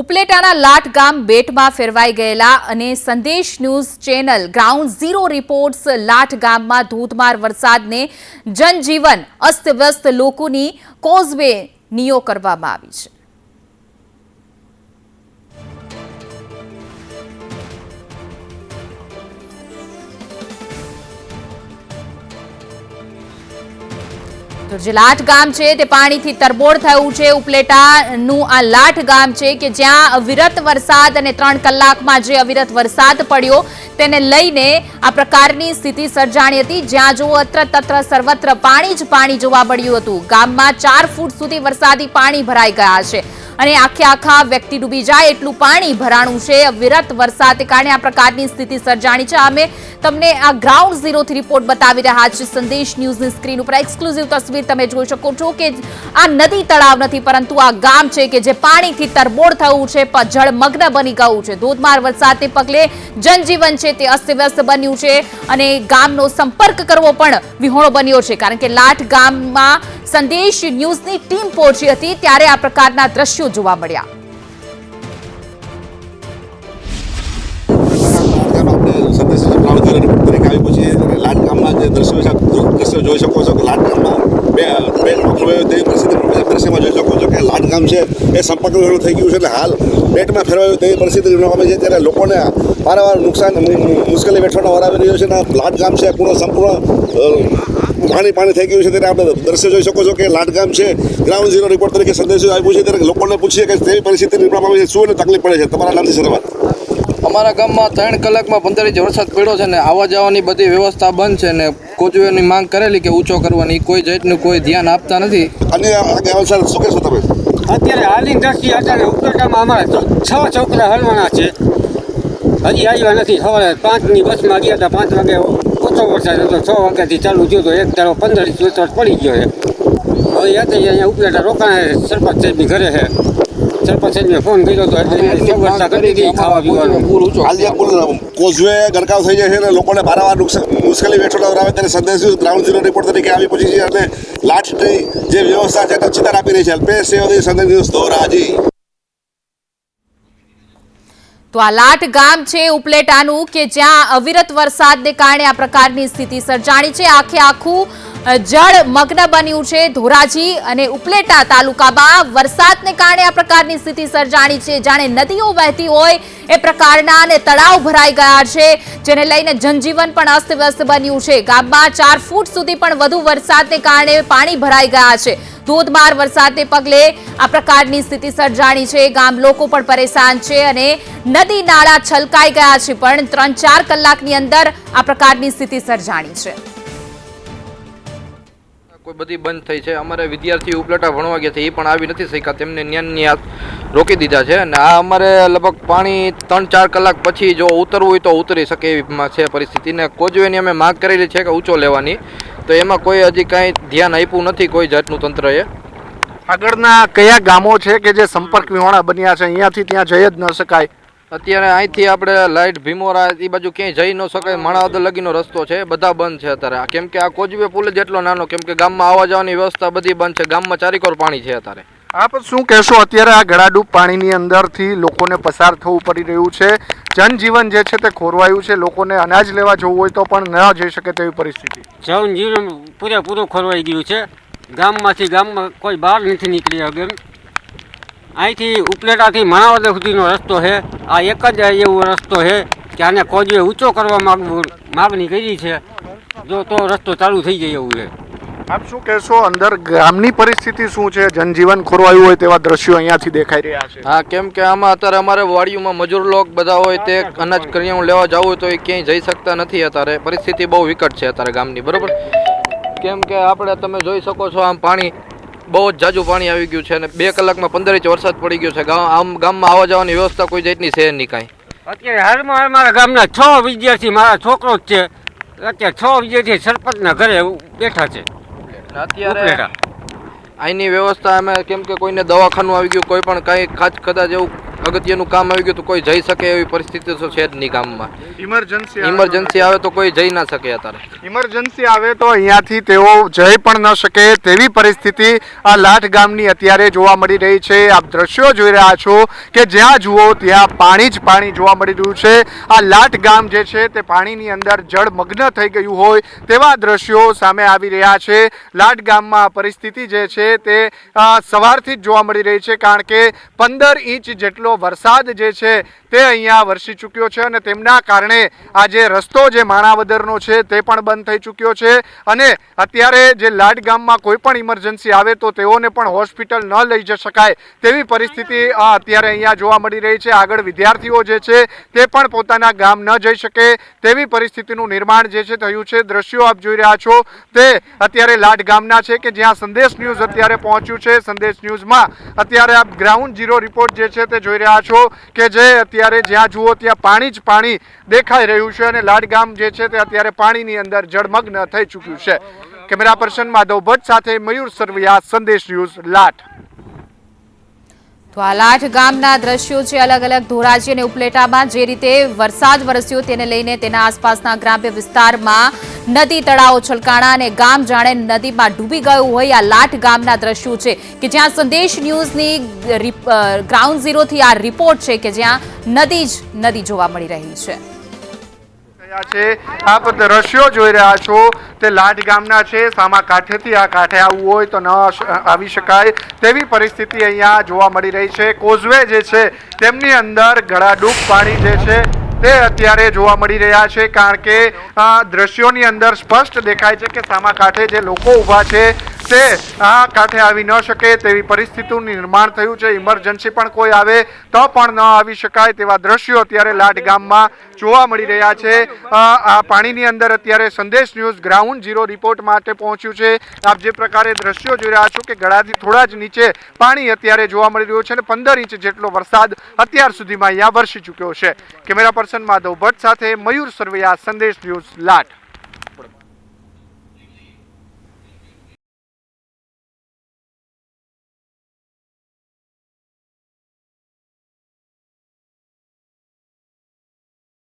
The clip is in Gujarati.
ઉપલેટાના લાટ ગામ બેટમાં ફેરવાઈ ગયેલા અને Sandesh news channel ground zero reports Lat ગામમાં ધોધમાર વરસાદને જનજીવન અસ્તવ્યસ્ત લોકોની કોઝવે નિયો કરવામાં આવી છે. તો જે લાઠ ગામ છે તે પાણીથી તરબોળ થયું છે. ઉપલેટાનું આ લાઠ ગામ છે કે જ્યાં અવિરત વરસાદ અને ત્રણ કલાકમાં જે અવિરત વરસાદ પડ્યો તેને લઈને આ પ્રકારની સ્થિતિ સર્જાણી હતી. જ્યાં જો અત્ર તત્ર સર્વત્ર પાણી જ પાણી જોવા મળ્યું હતું. ગામમાં ચાર ફૂટ સુધી વરસાદી પાણી ભરાઈ ગયા છે અને આખે આખા વ્યક્તિ ડૂબી જાય એટલું પાણી ભરાણું છે. અવિરત વરસાદને કારણે આ પ્રકારની સ્થિતિ સર્જાણી છે. અમે તમને આ ગ્રાઉન્ડ ઝીરોથી રિપોર્ટ બતાવી રહ્યા છે સંદેશ ન્યૂઝની સ્ક્રીન ઉપર. એક્સક્લુઝિવ તસવીર તમે જોઈ શકો છો કે આ નદી તળાવ નથી, પરંતુ આ ગામ છે કે જે પાણીથી તરબોળ થયું છે જળમગ્ન બની ગયું છે. ધોધમાર વરસાદને પગલે જનજીવન છે તે અસ્તવ્યસ્ત બન્યું છે અને ગામનો સંપર્ક કરવો પણ વિહોણો બન્યો છે. કારણ કે લાઠ ગામમાં સંદેશ ન્યૂઝની ટીમ પહોંચી હતી, ત્યારે આ પ્રકારના દ્રશ્યો જોવા મળ્યા. જે દ્રશ્યો છે દ્રશ્યો જોઈ શકો છો કે લાટકામમાં બે બે ફેરવાયો તે પરિસ્થિતિ દ્રશ્યમાં જોઈ શકો છો કે લાટ ગામ છે એ સંપર્ક વિહોણું થઈ ગયું છે એટલે હાલ બેટમાં ફેરવાયું તેવી પરિસ્થિતિ જોવા છે. ત્યારે લોકોને વારંવાર નુકસાન મુશ્કેલી વેઠવાનો વાર આવી રહ્યો છે અને લાટ ગામ છે પૂર્ણ સંપૂર્ણ પાણી પાણી થઈ ગયું છે. ત્યારે આપણે દ્રશ્ય જોઈ શકો છો કે લાટગામ છે ગ્રાઉન્ડ ઝીરો રિપોર્ટ તરીકે સંદેશો આપ્યું છે. ત્યારે લોકોને પૂછીએ કે તેવી પરિસ્થિતિ નિર્માણ આવી છે, શું તકલીફ પડે છે? તમારા નામથી શરૂઆત. અમારા ગામમાં ત્રણ કલાકમાં પંદર ઇંચ વરસાદ પડ્યો છે ને આવવા જવાની બધી વ્યવસ્થા બંધ છે ને કોચવેની માંગ કરેલી કે ઊંચો કરવાની કોઈ જાતનું કોઈ ધ્યાન આપતા નથી. અને શું કહેશો તમે? અત્યારે હાલની દ્રષ્ટિએ અત્યારે ઉપલેટામાં અમારે તો છ છોકરા હલવાના છે. હજી આવ્યા નથી. સવારે પાંચની બસમાં ગયા હતા પાંચ વાગે ઓછો વરસાદ હતો. છ વાગ્યાથી ચાલુ થયો તો એક તારો પંદર ઇંચ વરસાદ પડી ગયો છે. હવે યાદ અહીંયા ઉપલેટા રોકાણ સરપંચ સાહેબની ઘરે છે સરપંચ ફોન કર્યો તો એટલે વ્યવસ્થા કરી દીધી ખાવા પીવાનું પૂર ઊંચો હાલ જે પુલ કોઝવે ગરકાવ થઈ જાય છે અને લોકોને નુકસાન મુશ્કેલી વેઠવાનો આવે ત્યારે સંદેશ ગ્રાઉન્ડ ઝીરો રિપોર્ટ તરીકે આવી પહોંચી છે અને લાટની જે વ્યવસ્થા છે તે ચિતાર આપી રહી છે અલ્પેશ સેવદી સંદેશ ન્યૂઝ ધોરાજી તો આ લાટ ગામ છે ઉપલેટાનું કે જ્યાં અવિરત વરસાદને કારણે આ પ્રકારની સ્થિતિ સર્જાણી છે આખે આખું જળમગ્ન બન્યું છે ધોરાજી અને ઉપલેટા તાલુકામાં. વરસાદને કારણે આ પ્રકારની સ્થિતિ સર્જાણી છે. જાણે નદીઓ વહેતી હોય એ પ્રકારના અને તળાવ ભરાઈ ગયા છે, જેને લઈને જનજીવન પણ અસ્તવ્યસ્ત બન્યું છે. ગામમાં ચાર ફૂટ સુધી પણ વધુ વરસાદને કારણે પાણી ભરાઈ ગયા છે. ધોધમાર વરસાદને પગલે આ પ્રકારની સ્થિતિ સર્જાણી છે. ગામ લોકો પણ પરેશાન છે અને નદી નાળા છલકાઈ ગયા છે, પણ ત્રણ ચાર કલાકની અંદર આ પ્રકારની સ્થિતિ સર્જાણી છે. કોઈ બધી બંધ થઈ છે. અમારે વિદ્યાર્થીઓ ઉપલેટા ભણવા ગયા છે. એ પણ આવી નથી શક્યા. તેમને ન્યાનની હાથ રોકી દીધા છે. અને આ અમારે લગભગ પાણી ત્રણ ચાર કલાક પછી જો ઉતરવું હોય તો ઉતરી શકે એવી છે પરિસ્થિતિને કોજવેની અમે માગ કરેલી છે કે ઊંચો લેવાની. તો એમાં કોઈ હજી કાંઈ ધ્યાન આપ્યું નથી કોઈ જાતનું તંત્રએ. આગળના કયા ગામો છે કે જે સંપર્ક વિહોણા બન્યા છે? અહીંયાથી ત્યાં જઈ જ ન શકાય. અત્યારે અહીંથી આપણે લાઇટ ભીમોરા એ બાજુ ક્યાંય જઈ ન શકાય. માણાવદર લગીનો રસ્તો છે બધા બંધ છે અત્યારે. કેમ કે આ કોજવે પુલ જેટલો નાનો કેમ કે ગામમાં આવવા જવાની વ્યવસ્થા બધી બંધ છે. ગામમાં ચારેકોર પાણી છે અત્યારે. આપ શું કહેશો? અત્યારે આ ગળાડૂબ પાણીની અંદરથી લોકોને પસાર થવું પડી રહ્યું છે. જનજીવન જે છે તે ખોરવાયું છે. લોકોને અનાજ લેવા જવું હોય તો પણ ન જઈ શકે તેવી પરિસ્થિતિ. જનજીવન પૂરેપૂરું ખોરવાઈ ગયું છે. ગામમાંથી ગામમાં કોઈ બહાર નથી નીકળી વગર અહીંથી ઉપલેટાથી માણાવદર સુધીનો રસ્તો છે. આ એક જ એવો રસ્તો છે કે આને કોજવે ઊંચો કરવા માગવું માગણી કરી છે. જો તો રસ્તો ચાલુ થઈ જાય એવું છે. આપ શું કહેશો? અંદર ગામની પરિસ્થિતિ શું છે? જનજીવન ખોરવાયું હોય તેવા દ્રશ્યો અહીંયાથી દેખાઈ રહ્યા છે. હા કેમ કે આમાં અત્યારે અમારે વાડીઓમાં મજૂર લોક બધા હોય તે અનાજ કરિયાણું લેવા જવું હોય તો એ ક્યાંય જઈ શકતા નથી અત્યારે. પરિસ્થિતિ બહુ વિકટ છે અત્યારે ગામની બરોબર? કેમ કે આપણે તમે જોઈ શકો છો આમ પાણી બહુ જ જાજુ પાણી આવી ગયું છે અને બે કલાકમાં પંદર ઇંચ વરસાદ પડી ગયો છે. ગામ આમ ગામમાં આવવા જવાની વ્યવસ્થા કોઈ જાતની છે નહીં કાંઈ. અત્યારે હાલમાં મારા ગામના છ વિદ્યાર્થી મારા છોકરો જ છે. અત્યારે છ વિદ્યાર્થી સરપંચના ઘરે બેઠા છે. અત્યારે અહીંની વ્યવસ્થા અમે કેમ કે કોઈને દવાખાનું આવી ગયું કોઈ પણ કાંઈ ખાચ કદાચ એવું અગત્યનું કામ આવી ગયું તો કોઈ જઈ શકે એવી પરિસ્થિતિ તો છે જ નહીં ગામમાં. ઇમરજન્સી ઇમરજન્સી આવે તો કોઈ જઈ ના શકે અત્યારે. ઇમરજન્સી આવે તો અહીંયાથી તેઓ જઈ પણ ન શકે તેવી પરિસ્થિતિ આ લાઠ ગામની અત્યારે જોવા મળી રહી છે. આપ દ્રશ્યો જોઈ રહ્યા છો કે જ્યાં જુઓ ત્યાં પાણી જ પાણી જોવા મળી રહ્યું છે. આ લાઠ ગામ જે છે તે પાણીની અંદર જળમગ્ન થઈ ગયું હોય તેવા દ્રશ્યો સામે આવી રહ્યા છે. લાઠ ગામમાં પરિસ્થિતિ જે છે તે સવારથી જ જોવા મળી રહી છે કારણ કે પંદર ઇંચ જેટલો વરસાદ જે છે તે અહીંયા વરસી ચૂક્યો છે અને તેમના કારણે આ જે રસ્તો જે માણાવદરનો છે તે પણ બંધ થઈ ચૂક્યો છે. અને અત્યારે જે લાડ ગામમાં કોઈ પણ ઇમરજન્સી આવે તો તેઓને પણ હોસ્પિટલ ન લઈ જઈ શકાય તેવી પરિસ્થિતિ અત્યારે અહીંયા જોવા મળી રહી છે. આગળ વિદ્યાર્થીઓ જે છે તે પણ પોતાના ગામ ન જઈ શકે તેવી પરિસ્થિતિનું નિર્માણ જે છે થયું છે. દ્રશ્યો આપ જોઈ રહ્યા છો. તે અત્યારે લાડ ગામના છે કે જ્યાં સંદેશ ન્યૂઝ અત્યારે પહોંચ્યું છે. સંદેશ ન્યૂઝમાં અત્યારે આપ ગ્રાઉન્ડ ઝીરો રિપોર્ટ જે છે તે જોઈ રહ્યા છો કે જે અત્યારે જ્યાં જુઓ ત્યાં પાણી જ પાણી દેખાઈ રહ્યું છે અને લાડ ગામ જે છે તે અત્યારે પાણીની અંદર જળમગ્ન થઈ ચૂક્યું છે. કેમેરા પર્સન માધવ ભટ્ટ સાથે મયુર સરવૈયા, સંદેશ ન્યૂઝ લાઠ તો આ ગામના દ્રશ્યો છે અલગ અલગ ધોરાજી અને ઉપલેટામાં. જે રીતે વરસાદ વરસ્યો તેને લઈને તેના આસપાસના ગ્રામ્ય વિસ્તારમાં નદી તળાવો છલકાણા અને ગામ જાણે નદીમાં ડૂબી ગયું હોય આ લાઠ ગામના દ્રશ્યો છે કે જ્યાં સંદેશ ન્યૂઝની ગ્રાઉન્ડ ઝીરોથી આ રિપોર્ટ છે કે જ્યાં નદી જ નદી જોવા મળી રહી છે. રહ્યા છે. આપ દ્રશ્યો જોઈ રહ્યા છો. તે લાડ ગામના છે. સામા કાંઠેથી આ કાંઠે આવવું હોય તો ન આવી શકાય તેવી પરિસ્થિતિ અહીંયા જોવા મળી રહી છે. કોઝવે જે છે, તેમની અંદર ગળાડૂબ પાણી જે છે, તે અત્યારે જોવા મળી રહ્યા છે. કારણ કે દ્રશ્યોની અંદર સ્પષ્ટ દેખાય છે કે સામા કાંઠે જે લોકો ઊભા છે તે આ કાંઠે આવી ન શકે તેવી પરિસ્થિતિનું નિર્માણ થયું છે. ઇમરજન્સી પણ કોઈ આવે તો પણ ન આવી શકાય તેવા દ્રશ્યો અત્યારે લાટ ગામમાં જોવા મળી રહ્યા છે. આ પાણીની અંદર અત્યારે સંદેશ ન્યૂઝ ગ્રાઉન્ડ ઝીરો રિપોર્ટ માટે પહોંચ્યું છે. આપ જે પ્રકારે દ્રશ્યો જોઈ રહ્યા છો કે ગળાથી થોડા જ નીચે પાણી અત્યારે જોવા મળી રહ્યું છે અને પંદર ઇંચ જેટલો વરસાદ અત્યાર સુધીમાં અહીંયા વરસી ચૂક્યો છે. કેમેરા પર્સન માધવ ભટ્ટ સાથે મયુર સરવૈયા, સંદેશ ન્યૂઝ લાઠ